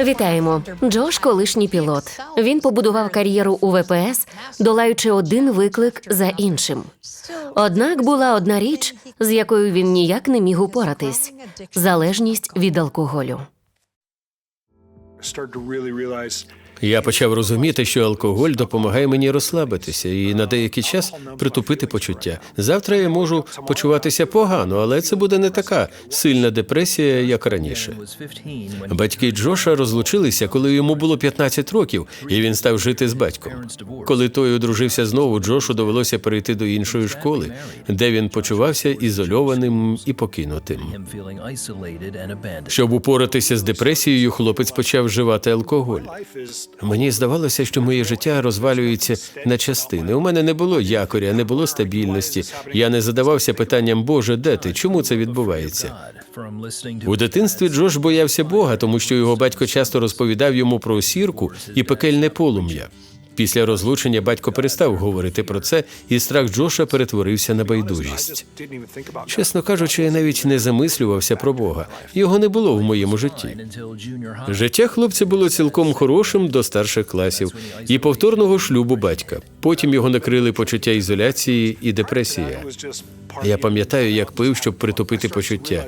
Вітаємо. Джош колишній пілот. Він побудував кар'єру у ВПС, долаючи один виклик за іншим. Однак була одна річ, з якою він ніяк не міг упоратись залежність від алкоголю. Я почав розуміти, що алкоголь допомагає мені розслабитися і на деякий час притупити почуття. Завтра я можу почуватися погано, але це буде не така сильна депресія, як раніше. Батьки Джоша розлучилися, коли йому було 15 років, і він став жити з батьком. Коли той одружився знову, Джошу довелося перейти до іншої школи, де він почувався ізольованим і покинутим. Щоб упоратися з депресією, хлопець почав вживати алкоголь. Мені здавалося, що моє життя розвалюється на частини. У мене не було якоря, не було стабільності. Я не задавався питанням, Боже, де ти? Чому це відбувається? У дитинстві Джош боявся Бога, тому що його батько часто розповідав йому про сірку і пекельне полум'я. Після розлучення батько перестав говорити про це, і страх Джоша перетворився на байдужість. Чесно кажучи, я навіть не замислювався про Бога. Його не було в моєму житті. Життя хлопця було цілком хорошим до старших класів і повторного шлюбу батька. Потім його накрили почуття ізоляції і депресія. Я пам'ятаю, як пив, щоб притупити почуття.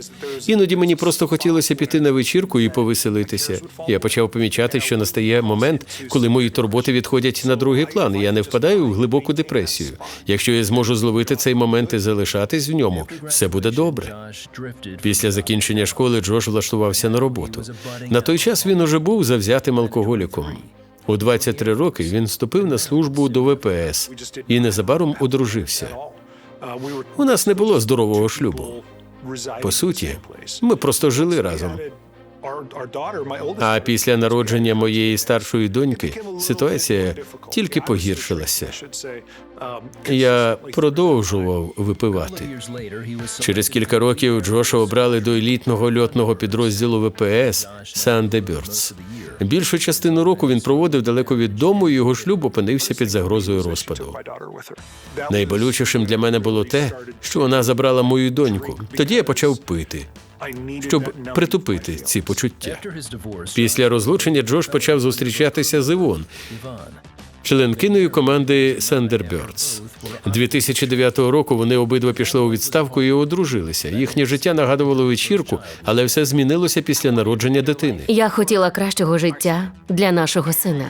Іноді мені просто хотілося піти на вечірку і повеселитися. Я почав помічати, що настає момент, коли мої турботи відходять на другий план, і я не впадаю в глибоку депресію. Якщо я зможу зловити цей момент і залишатись в ньому, все буде добре. Після закінчення школи Джош влаштувався на роботу. На той час він уже був завзятим алкоголіком. У 23 роки він вступив на службу до ВПС і незабаром одружився. У нас не було здорового шлюбу. По суті, ми просто жили разом. А після народження моєї старшої доньки ситуація тільки погіршилася. Um, Я продовжував випивати. Через кілька років Джоша обрали до елітного льотного підрозділу ВПС Сандебюрц. Більшу частину року він проводив далеко від дому, і його шлюб опинився під загрозою розпаду. Найболючішим для мене було те, що вона забрала мою доньку. Тоді я почав пити, щоб притупити ці почуття. Після розлучення Джош почав зустрічатися з Івон, членкиною команди Сандербердс. 2009 року вони обидва пішли у відставку і одружилися. Їхнє життя нагадувало вечірку, але все змінилося після народження дитини. Я хотіла кращого життя для нашого сина.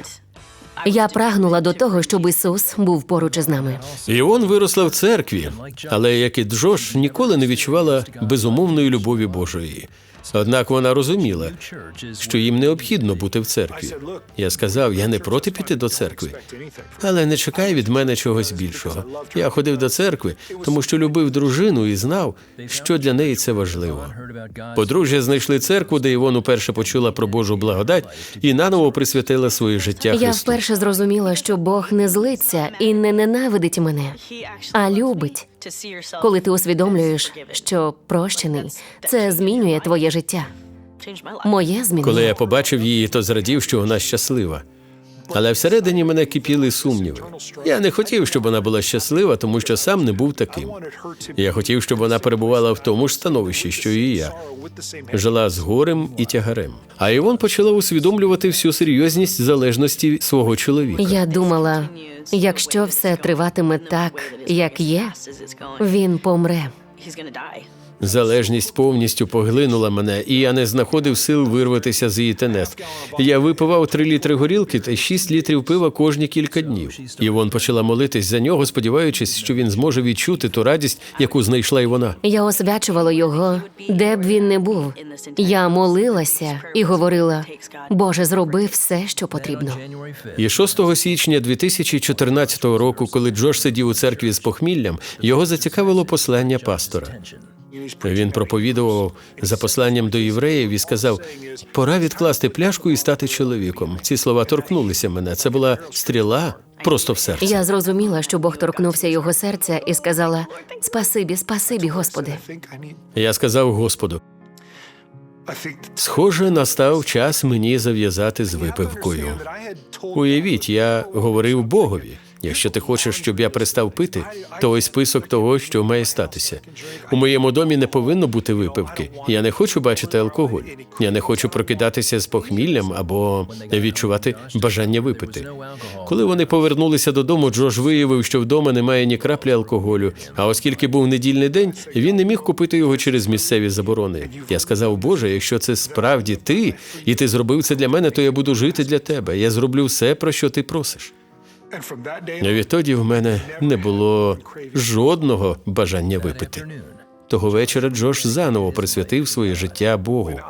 Я прагнула до того, щоб Ісус був поруч із нами. Іон виросла в церкві, але як і Джош, ніколи не відчувала безумовної любові Божої. Однак вона розуміла, що їм необхідно бути в церкві. Я сказав, я не проти піти до церкви, але не чекай від мене чогось більшого. Я ходив до церкви, тому що любив дружину і знав, що для неї це важливо. Подружжя знайшли церкву, де Івон уперше почула про Божу благодать і наново присвятила своє життя Я вперше зрозуміла, що Бог не злиться і не ненавидить мене, а любить. Коли ти усвідомлюєш, що прощений, це змінює твоє життя. Моє змінює. Коли я побачив її, то зрадів, що вона щаслива. Але всередині мене кипіли сумніви. Я не хотів, щоб вона була щаслива, тому що сам не був таким. Я хотів, щоб вона перебувала в тому ж становищі, що і я. Жила з горем і тягарем. А Івон почала усвідомлювати всю серйозність залежності свого чоловіка. Я думала, якщо все триватиме так, як є, він помре. Залежність повністю поглинула мене, і я не знаходив сил вирватися з її тенет. Я випивав три літри горілки та шість літрів пива кожні кілька днів. Івон почала молитись за нього, сподіваючись, що він зможе відчути ту радість, яку знайшла й вона. Я освячувала його, де б він не був. Я молилася і говорила: Боже, зроби все, що потрібно. І 6 січня 2014 року, коли Джош сидів у церкві з похміллям, його зацікавило послання пастора. Він проповідував за посланням до євреїв і сказав: пора відкласти пляшку і стати чоловіком. Ці слова торкнулися мене. Це була стріла просто в серце. Я зрозуміла, що Бог торкнувся його серця і сказала: Спасибі, спасибі, Господи. Я сказав Господу: схоже, настав час мені зав'язати з випивкою. Уявіть, я говорив Богові. Якщо ти хочеш, щоб я перестав пити, то ось список того, що має статися. У моєму домі не повинно бути випивки. Я не хочу бачити алкоголь. Я не хочу прокидатися з похміллям або відчувати бажання випити. Коли вони повернулися додому, Джош виявив, що вдома немає ні краплі алкоголю. А оскільки був недільний день, він не міг купити його через місцеві заборони. Я сказав, Боже, якщо це справді ти, і ти зробив це для мене, то я буду жити для тебе. Я зроблю все, про що ти просиш. Відтоді в мене не було жодного бажання випити. Того вечора Джош заново присвятив своє життя Богу.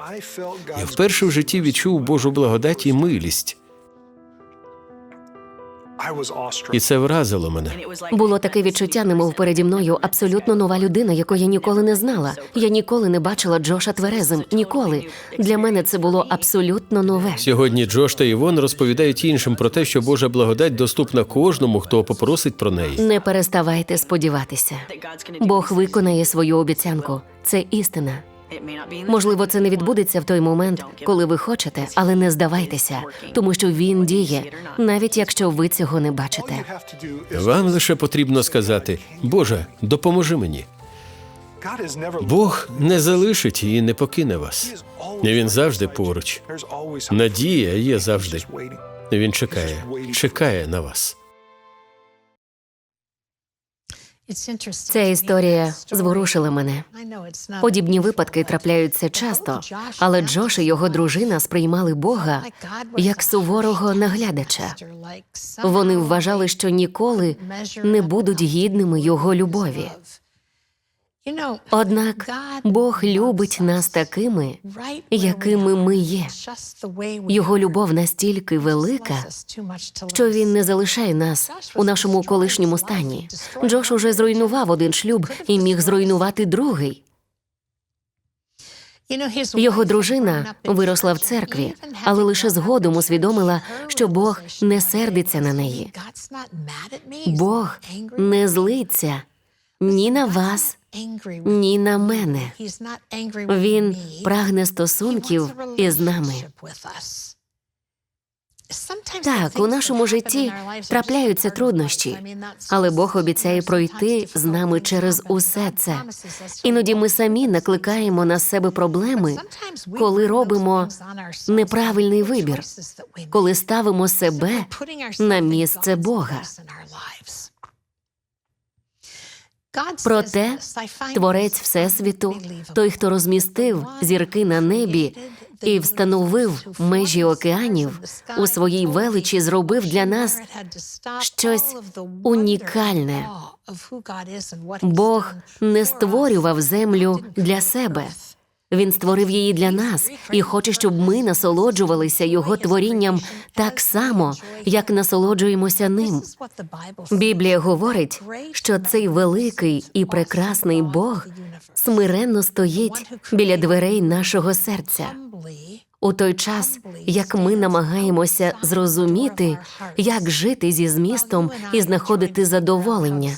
Я вперше в житті відчув Божу благодать і милість. І це вразило мене. Було таке відчуття, немов переді мною абсолютно нова людина, яку я ніколи не знала. Я ніколи не бачила Джоша тверезим. Ніколи. Для мене це було абсолютно нове. Сьогодні Джош та Івон розповідають іншим про те, що Божа благодать доступна кожному, хто попросить про неї. Не переставайте сподіватися. Бог виконає свою обіцянку. Це істина. Можливо, це не відбудеться в той момент, коли ви хочете, але не здавайтеся, тому що він діє, навіть якщо ви цього не бачите. Вам лише потрібно сказати: Боже, допоможи мені. Бог не залишить і не покине вас. Він завжди поруч. Надія є завжди. Він чекає, чекає на вас. Ця історія зворушила мене. Подібні випадки трапляються часто, але Джош і його дружина сприймали Бога як суворого наглядача. Вони вважали, що ніколи не будуть гідними його любові. Однак Бог любить нас такими, якими ми є. Його любов настільки велика, що він не залишає нас у нашому колишньому стані. Джош уже зруйнував один шлюб і міг зруйнувати другий. Його дружина виросла в церкві, але лише згодом усвідомила, що Бог не сердиться на неї. Бог не злиться ні на вас, ні на мене. Він прагне стосунків із нами. Так, у нашому житті трапляються труднощі, але Бог обіцяє пройти з нами через усе це. Іноді ми самі накликаємо на себе проблеми, коли робимо неправильний вибір, коли ставимо себе на місце Бога. Проте Творець Всесвіту, той, хто розмістив зірки на небі і встановив межі океанів, у своїй величі зробив для нас щось унікальне. Бог не створював землю для себе. Він створив її для нас і хоче, щоб ми насолоджувалися його творінням так само, як насолоджуємося ним. Біблія говорить, що цей великий і прекрасний Бог смиренно стоїть біля дверей нашого серця. У той час, як ми намагаємося зрозуміти, як жити зі змістом і знаходити задоволення,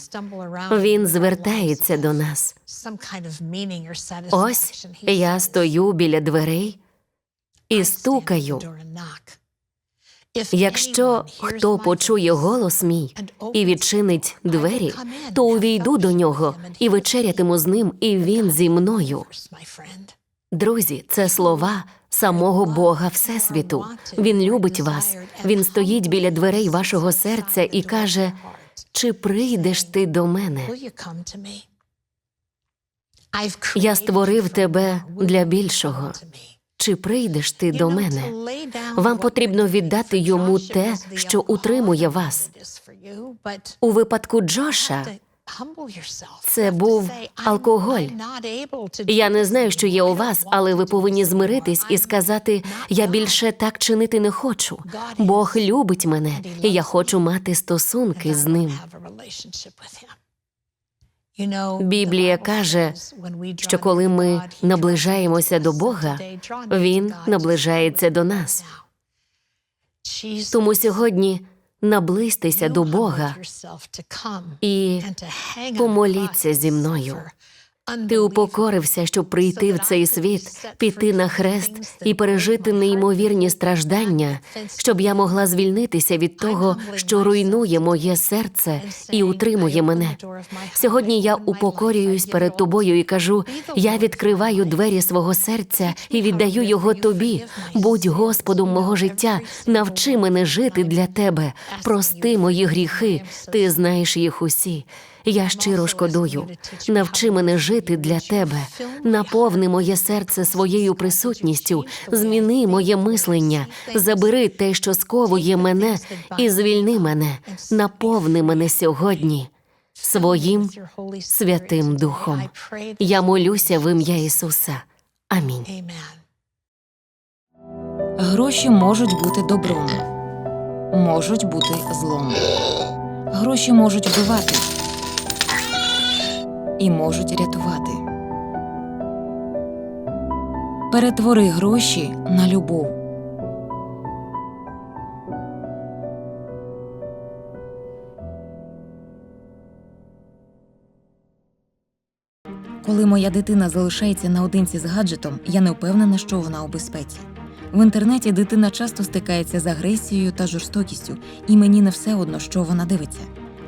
він звертається до нас. Ось я стою біля дверей і стукаю. Якщо хто почує голос мій і відчинить двері, то увійду до нього і вечерятиму з ним, і він зі мною. Друзі, це слова самого Бога Всесвіту. Він любить вас. Він стоїть біля дверей вашого серця і каже: Чи прийдеш ти до мене? Я створив тебе для більшого. Чи прийдеш ти до мене? Вам потрібно віддати йому те, що утримує вас. У випадку Джоша це був алкоголь. Я не знаю, що є у вас, але ви повинні змиритись і сказати: я більше так чинити не хочу. Бог любить мене, і я хочу мати стосунки з ним. Біблія каже, що коли ми наближаємося до Бога, Він наближається до нас. Тому сьогодні наблизьтеся до Бога і помоліться зі мною. Ти упокорився, щоб прийти в цей світ, піти на хрест і пережити неймовірні страждання, щоб я могла звільнитися від того, що руйнує моє серце і утримує мене. Сьогодні я упокорююсь перед тобою і кажу: я відкриваю двері свого серця і віддаю його тобі. Будь Господом мого життя, навчи мене жити для тебе. Прости мої гріхи, ти знаєш їх усі. Я щиро шкодую. Навчи мене жити для тебе. Наповни моє серце своєю присутністю, зміни моє мислення, забери те, що сковує мене, і звільни мене, наповни мене сьогодні своїм святим Духом. Я молюся в ім'я Ісуса. Амінь. Гроші можуть бути добром, можуть бути злом. Гроші можуть вбивати і можуть рятувати. Перетвори гроші на любов. Коли моя дитина залишається наодинці з гаджетом, я не впевнена, що вона у безпеці. В інтернеті дитина часто стикається з агресією та жорстокістю, і мені не все одно, що вона дивиться.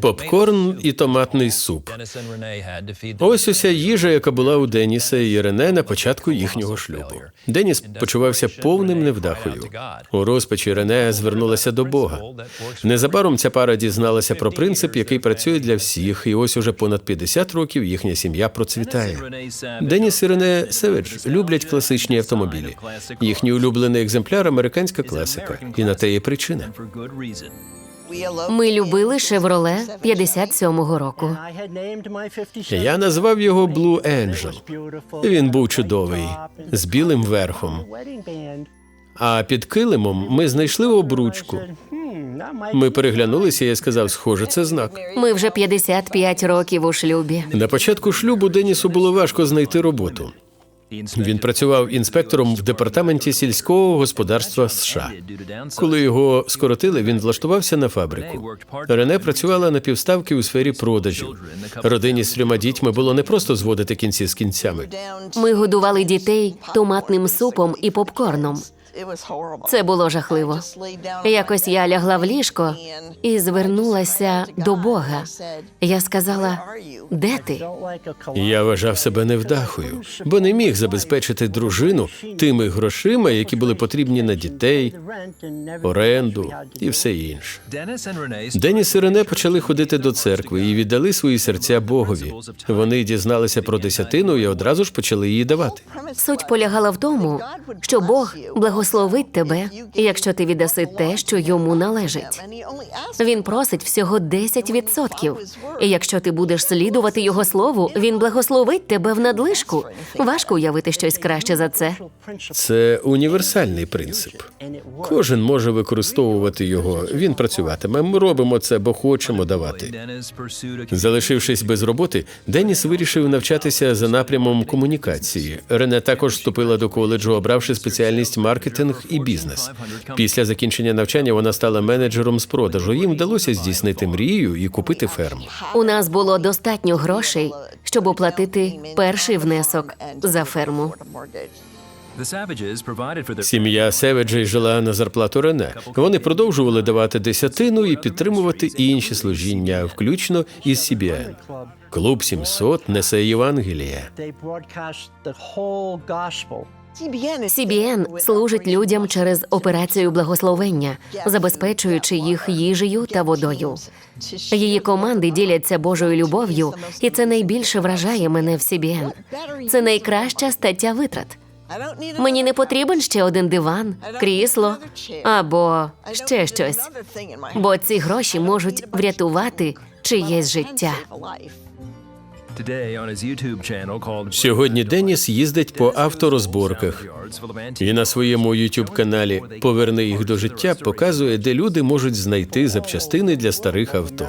Попкорн і томатний суп. Ось уся їжа, яка була у Деніса і Рене на початку їхнього шлюбу. Деніс почувався повним невдахою. У розпачі Рене звернулася до Бога. Незабаром ця пара дізналася про принцип, який працює для всіх, і ось уже понад 50 років їхня сім'я процвітає. Деніс і Рене Севедж люблять класичні автомобілі. Їхній улюблений екземпляр американська класика, і на те є причина. Ми любили Шевроле 57-го року. Я назвав його Blue Angel. Він був чудовий з білим верхом. А під килимом ми знайшли обручку. Ми переглянулися, і я сказав, схоже, це знак. Ми вже 55 років у шлюбі. На початку шлюбу Денісу було важко знайти роботу. Він працював інспектором в департаменті сільського господарства США. Коли його скоротили, він влаштувався на фабрику. Рене працювала на півставки у сфері продажів. Родині з трьома дітьми було не просто зводити кінці з кінцями. Ми годували дітей томатним супом і попкорном. Це було жахливо. Якось я лягла в ліжко і звернулася до Бога. Я сказала: де ти? Я вважав себе невдахою, бо не міг забезпечити дружину тими грошима, які були потрібні на дітей, оренду і все інше. Деніс і Рене почали ходити до церкви і віддали свої серця Богові. Вони дізналися про десятину і одразу ж почали її давати. Суть полягала в тому, що Бог благословить тебе, якщо ти віддаси те, що йому належить. Він просить всього 10%. І якщо ти будеш слідувати його слову, він благословить тебе в надлишку. Важко уявити щось краще за це. Це універсальний принцип. Кожен може використовувати його. Він працюватиме. Ми робимо це, бо хочемо давати. Залишившись без роботи, Деніс вирішив навчатися за напрямом комунікації. Рене також вступила до коледжу, обравши спеціальність маркетинг і бізнес. Після закінчення навчання вона стала менеджером з продажу. Їм вдалося здійснити мрію і купити ферму. У нас було достатньо грошей, щоб оплатити перший внесок за ферму. Сім'я Севеджей жила на зарплату Рене. Вони продовжували давати десятину і підтримувати інші служіння, включно із CBN. Клуб 700 несе Євангеліє. CBN служить людям через операцію благословення, забезпечуючи їх їжею та водою. Її команди діляться Божою любов'ю, і це найбільше вражає мене в CBN. Це найкраща стаття витрат. Мені не потрібен ще один диван, крісло або ще щось. Бо ці гроші можуть врятувати чиєсь життя. Сьогодні Деніс їздить по авторозборках. І на своєму youtube каналі Поверни їх до життя показує, де люди можуть знайти запчастини для старих авто.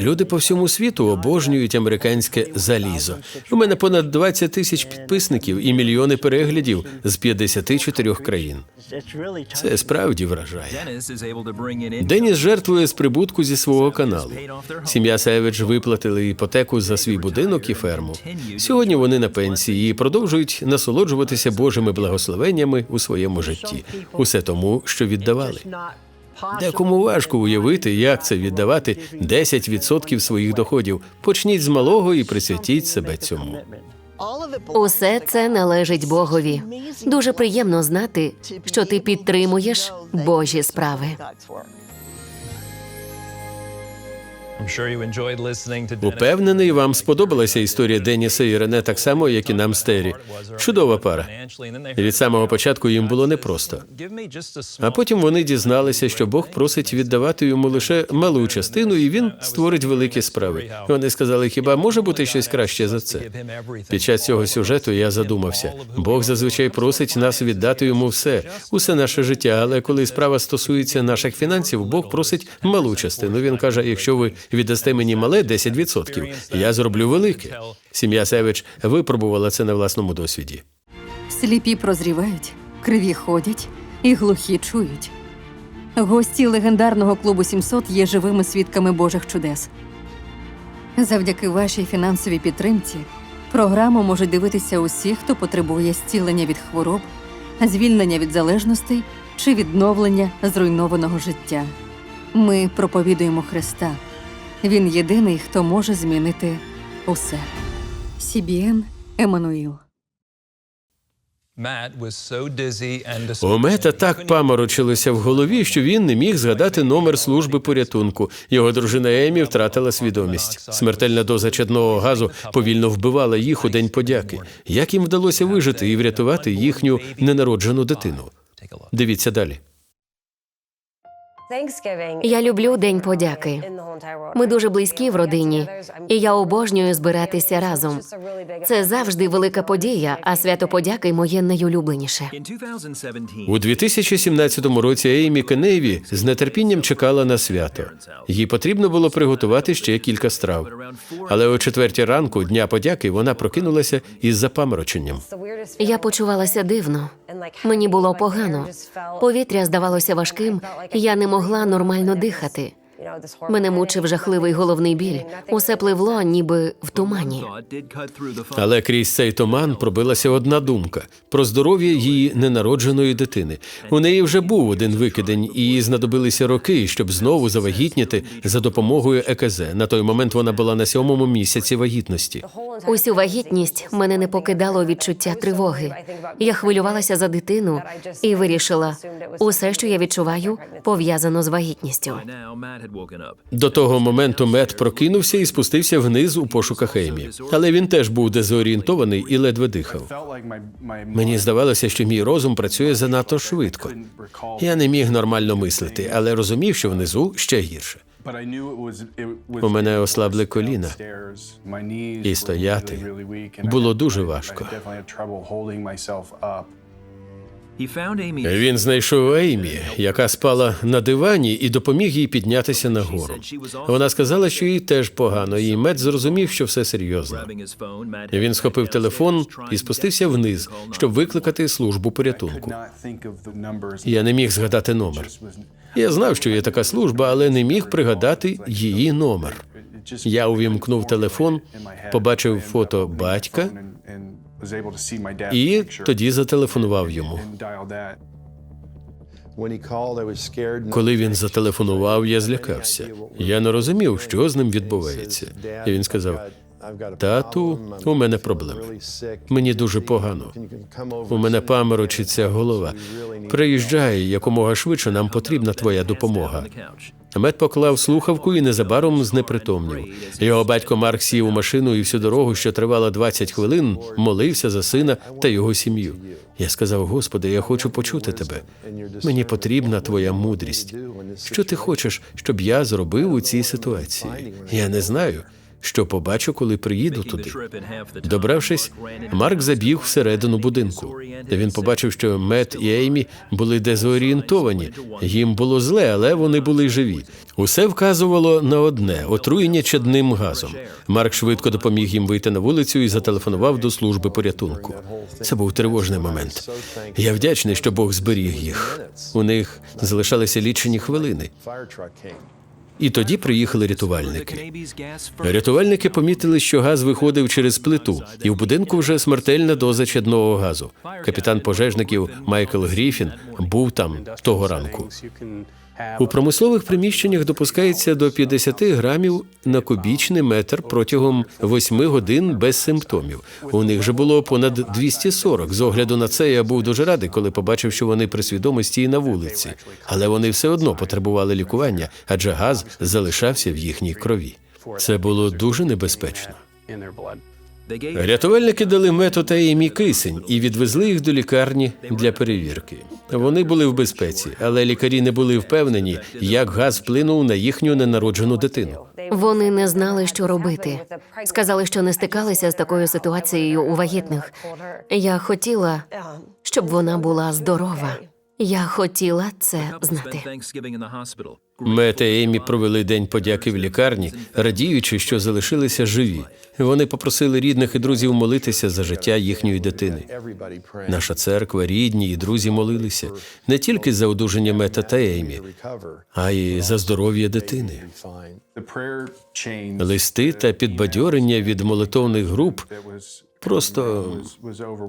Люди по всьому світу обожнюють американське залізо. У мене понад 20 тисяч підписників і мільйони переглядів з 54 країн. Це справді вражає. Деніс жертвує з прибутку зі свого каналу. Сім'я Севич виплатили іпотеку за свій будинок і ферму. Сьогодні вони на пенсії і продовжують насолоджуватися Божими благословеннями у своєму житті. Усе тому, що віддавали. Декому важко уявити, як це віддавати 10% своїх доходів. Почніть з малого і присвятіть себе цьому. Усе це належить Богові. Дуже приємно знати, що ти підтримуєш Божі справи. Упевнений, вам сподобалася історія Деніса і Рене так само, як і нам з Террі. Чудова пара. І від самого початку їм було непросто. А потім вони дізналися, що Бог просить віддавати йому лише малу частину, і він створить великі справи. Вони сказали, хіба може бути щось краще за це? Під час цього сюжету я задумався. Бог зазвичай просить нас віддати йому все, усе наше життя. Але коли справа стосується наших фінансів, Бог просить малу частину. Він каже: якщо ви віддасте мені мале 10%, я зроблю велике. Сім'я Севич випробувала це на власному досвіді. Сліпі прозрівають, криві ходять і глухі чують. Гості легендарного клубу 700 є живими свідками Божих чудес. Завдяки вашій фінансовій підтримці програму можуть дивитися усі, хто потребує зцілення від хвороб, звільнення від залежностей чи відновлення зруйнованого життя. Ми проповідуємо Христа. Він єдиний, хто може змінити усе. CBN Еммануїл. У Мета так паморочилося в голові, що він не міг згадати номер служби порятунку. Його дружина Емі втратила свідомість. Смертельна доза чадного газу повільно вбивала їх у день подяки. Як їм вдалося вижити і врятувати їхню ненароджену дитину? Дивіться далі. Я люблю День подяки. Ми дуже близькі в родині, і я обожнюю збиратися разом. Це завжди велика подія, а свято подяки моє найулюбленіше. У 2017 році Еймі Кенейві з нетерпінням чекала на свято. Їй потрібно було приготувати ще кілька страв. Але о четвертій ранку дня подяки вона прокинулася із запамороченням. Я почувалася дивно. Мені було погано. Повітря здавалося важким, і я не могла нормально дихати. Мене мучив жахливий головний біль. Усе пливло, ніби в тумані. Але крізь цей туман пробилася одна думка про здоров'я її ненародженої дитини. У неї вже був один викидень, і їй знадобилися роки, щоб знову завагітніти за допомогою ЕКЗ. На той момент вона була на сьомому місяці вагітності. Усю вагітність мене не покидало відчуття тривоги. Я хвилювалася за дитину і вирішила, усе, що я відчуваю, пов'язано з вагітністю. До того моменту Мет прокинувся і спустився вниз у пошуках Еймі. Але він теж був дезорієнтований і ледве дихав. Мені здавалося, що мій розум працює занадто швидко. Я не міг нормально мислити, але розумів, що внизу ще гірше. У мене ослабли коліна. І стояти було дуже важко. Він знайшов Еймі, яка спала на дивані, і допоміг їй піднятися нагору. Вона сказала, що їй теж погано, і Мет зрозумів, що все серйозно. Він схопив телефон і спустився вниз, щоб викликати службу порятунку. Я не міг згадати номер. Я знав, що є така служба, але не міг пригадати її номер. Я увімкнув телефон, побачив фото батька і тоді зателефонував йому. Коли він зателефонував, я злякався. Я не розумів, що з ним відбувається. І він сказав: Тату, у мене проблеми. Мені дуже погано. У мене паморочиться голова. Приїжджай якомога швидше, нам потрібна твоя допомога. Мед поклав слухавку і незабаром знепритомнів. Його батько Марк сів у машину і всю дорогу, що тривала 20 хвилин, молився за сина та його сім'ю. Я сказав: Господи, я хочу почути тебе. Мені потрібна твоя мудрість. Що ти хочеш, щоб я зробив у цій ситуації? Я не знаю, що побачу, коли приїду туди. Добравшись, Марк забіг всередину будинку. Він побачив, що Мет і Еймі були дезорієнтовані. Їм було зле, але вони були живі. Усе вказувало на одне отруєння чадним газом. Марк швидко допоміг їм вийти на вулицю і зателефонував до служби порятунку. Це був тривожний момент. Я вдячний, що Бог зберіг їх. У них залишалися лічені хвилини. І тоді приїхали рятувальники. Рятувальники помітили, що газ виходив через плиту, і в будинку вже смертельна доза чадного газу. Капітан пожежників Майкл Гріфін був там того ранку. У промислових приміщеннях допускається до 50 грамів на кубічний метр протягом 8 годин без симптомів. У них же було понад 240. З огляду на це я був дуже радий, коли побачив, що вони при свідомості і на вулиці. Але вони все одно потребували лікування, адже газ залишався в їхній крові. Це було дуже небезпечно. Рятувальники дали мету та Еймі кисень і відвезли їх до лікарні для перевірки. Вони були в безпеці, але лікарі не були впевнені, як газ вплинув на їхню ненароджену дитину. Вони не знали, що робити. Сказали, що не стикалися з такою ситуацією у вагітних. Я хотіла, щоб вона була здорова. Я хотіла це знати. Мет та Еймі провели день подяки в лікарні, радіючи, що залишилися живі. Вони попросили рідних і друзів молитися за життя їхньої дитини. Наша церква, рідні і друзі молилися не тільки за одужання Мета та Еймі, а й за здоров'я дитини. Листи та підбадьорення від молитовних груп просто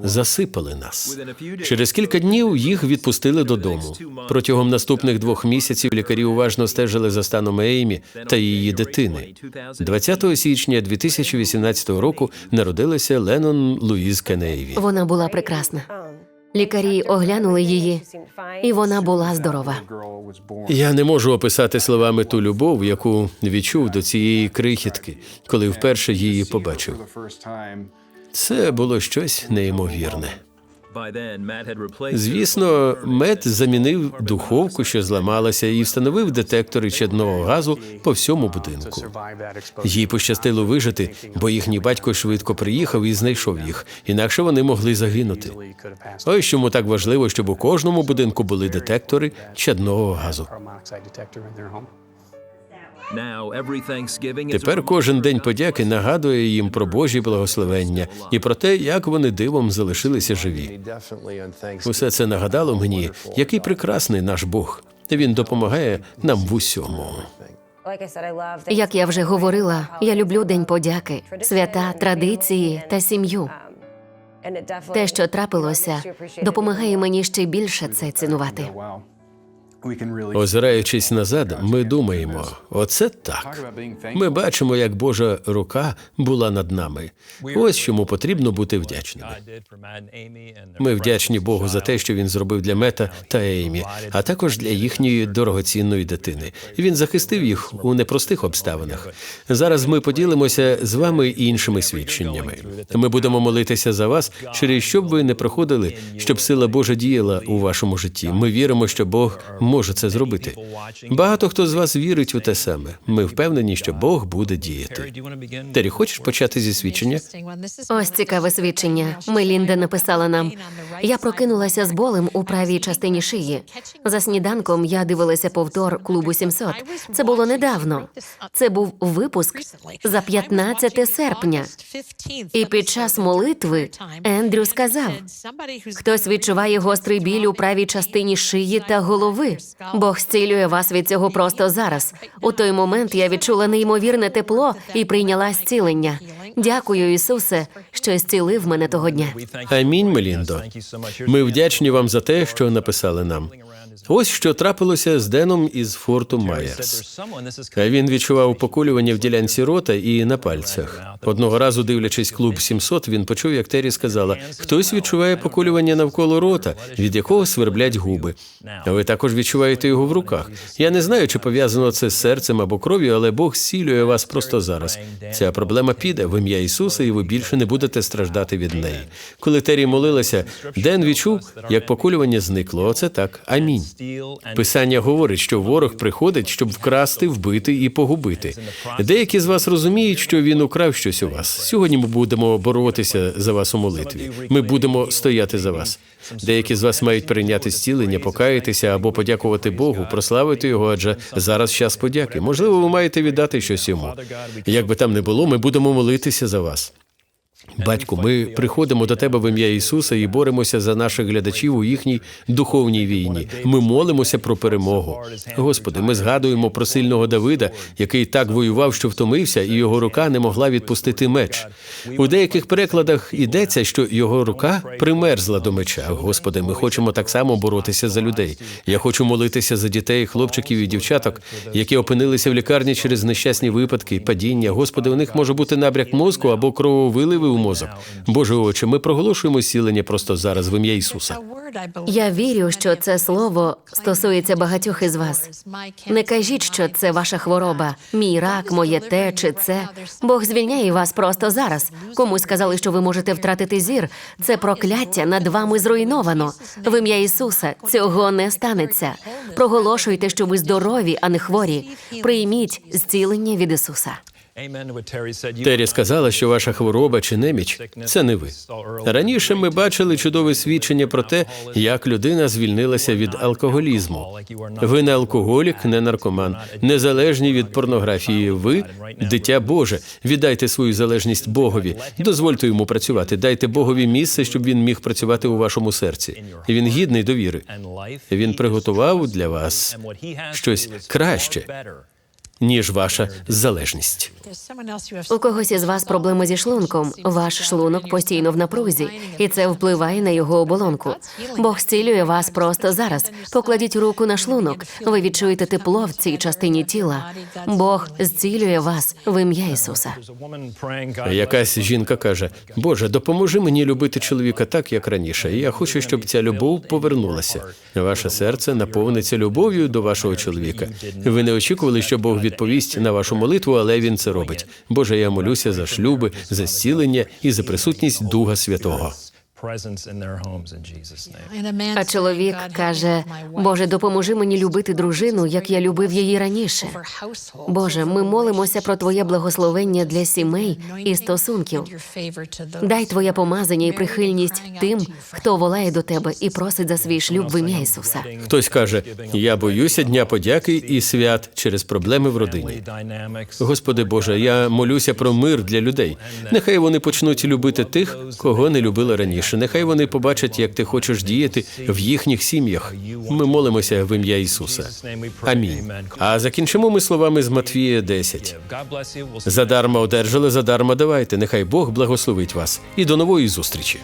засипали нас. Через кілька днів їх відпустили додому. Протягом наступних двох місяців лікарі уважно стежили за станом Еймі та її дитини. 20 січня 2018 року народилася Леннон Луїз Кенеєві. Вона була прекрасна. Лікарі оглянули її, і вона була здорова. Я не можу описати словами ту любов, яку відчув до цієї крихітки, коли вперше її побачив. Це було щось неймовірне. Звісно, Мет замінив духовку, що зламалася, і встановив детектори чадного газу по всьому будинку. Їй пощастило вижити, бо їхній батько швидко приїхав і знайшов їх, інакше вони могли загинути. Ось чому так важливо, щоб у кожному будинку були детектори чадного газу. Тепер кожен день подяки нагадує їм про Божі благословення і про те, як вони дивом залишилися живі. Усе це нагадало мені, який прекрасний наш Бог. Він допомагає нам в усьому. Як я вже говорила, я люблю День подяки, свята, традиції та сім'ю. Те, що трапилося, допомагає мені ще більше це цінувати. Озираючись назад, ми думаємо, оце так. Ми бачимо, як Божа рука була над нами. Ось чому потрібно бути вдячними. Ми вдячні Богу за те, що він зробив для Мета та Еймі, а також для їхньої дорогоцінної дитини. Він захистив їх у непростих обставинах. Зараз ми поділимося з вами іншими свідченнями. Ми будемо молитися за вас, через що б ви не проходили, щоб сила Божа діяла у вашому житті. Ми віримо, що Бог може це зробити. Багато хто з вас вірить у те саме. Ми впевнені, що Бог буде діяти. Тері, хочеш почати зі свідчення? Ось цікаве свідчення. Мелінда написала нам: я прокинулася з болем у правій частині шиї. За сніданком я дивилася повтор клубу 700. Це було недавно. Це був випуск за 15 серпня. І під час молитви Ендрю сказав: хтось відчуває гострий біль у правій частині шиї та голови. Бог зцілює вас від цього просто зараз. У той момент я відчула неймовірне тепло і прийняла зцілення. Дякую, Ісусе, що зцілив мене того дня. Амінь, Меліндо. Ми вдячні вам за те, що написали нам. Ось що трапилося з Деном із форту Майерс. Він відчував поколювання в ділянці рота і на пальцях. Одного разу, дивлячись клуб 700, він почув, як Террі сказала: хтось відчуває поколювання навколо рота, від якого сверблять губи. А ви також відчуваєте його в руках. Я не знаю, чи пов'язано це з серцем або кров'ю, але Бог зцілює вас просто зараз. Ця проблема піде в ім'я Ісуса, і ви більше не будете страждати від неї. Коли Террі молилася, Ден відчув, як поколювання зникло. Оце так. Амінь. Писання говорить, що ворог приходить, щоб вкрасти, вбити і погубити. Деякі з вас розуміють, що він украв щось у вас. Сьогодні ми будемо боротися за вас у молитві. Ми будемо стояти за вас. Деякі з вас мають прийняти зцілення, покаятися або подякувати Богу, прославити його, адже зараз час подяки. Можливо, ви маєте віддати щось йому. Як би там не було, ми будемо молитися за вас. Батьку, ми приходимо до тебе в ім'я Ісуса і боремося за наших глядачів у їхній духовній війні. Ми молимося про перемогу. Господи, ми згадуємо про сильного Давида, який так воював, що втомився, і його рука не могла відпустити меч. У деяких перекладах йдеться, що його рука примерзла до меча. Господи, ми хочемо так само боротися за людей. Я хочу молитися за дітей, хлопчиків і дівчаток, які опинилися в лікарні через нещасні випадки, падіння. Господи, у них може бути набряк мозку або крововиливи у мозок. Боже очі, ми проголошуємо зцілення просто зараз в ім'я Ісуса. Я вірю, що це слово стосується багатьох із вас. Не кажіть, що це ваша хвороба, мій рак, моє те чи це. Бог звільняє вас просто зараз. Комусь сказали, що ви можете втратити зір. Це прокляття над вами зруйновано. В ім'я Ісуса цього не станеться. Проголошуйте, що ви здорові, а не хворі. Прийміть зцілення від Ісуса. Террі сказала, що ваша хвороба чи неміч це не ви. Раніше ми бачили чудове свідчення про те, як людина звільнилася від алкоголізму. Ви не алкоголік, не наркоман, незалежні від порнографії. Ви дитя Боже. Віддайте свою залежність Богові. Дозвольте йому працювати. Дайте Богові місце, щоб він міг працювати у вашому серці. Він гідний довіри. Він приготував для вас щось краще, ніж ваша залежність. У когось із вас проблеми зі шлунком. Ваш шлунок постійно в напрузі, і це впливає на його оболонку. Бог зцілює вас просто зараз. Покладіть руку на шлунок. Ви відчуєте тепло в цій частині тіла. Бог зцілює вас в ім'я Ісуса. Якась жінка каже: Боже, допоможи мені любити чоловіка так, як раніше. І я хочу, щоб ця любов повернулася. Ваше серце наповниться любов'ю до вашого чоловіка. Ви не очікували, що Бог відповість на вашу молитву, але він це робить. Боже, я молюся за шлюби, за зцілення і за присутність Духа Святого. А чоловік каже: Боже, допоможи мені любити дружину, як я любив її раніше. Боже, ми молимося про Твоє благословення для сімей і стосунків. Дай Твоє помазання і прихильність тим, хто волає до Тебе і просить за свій шлюб в ім'я Ісуса. Хтось каже: Я боюся дня подяки і свят через проблеми в родині. Господи Боже, я молюся про мир для людей. Нехай вони почнуть любити тих, кого не любили раніше. Нехай вони побачать, як ти хочеш діяти в їхніх сім'ях. Ми молимося в ім'я Ісуса. Амінь. А закінчимо ми словами з Матвія 10. Задарма одержали, задарма давайте. Нехай Бог благословить вас. І до нової зустрічі.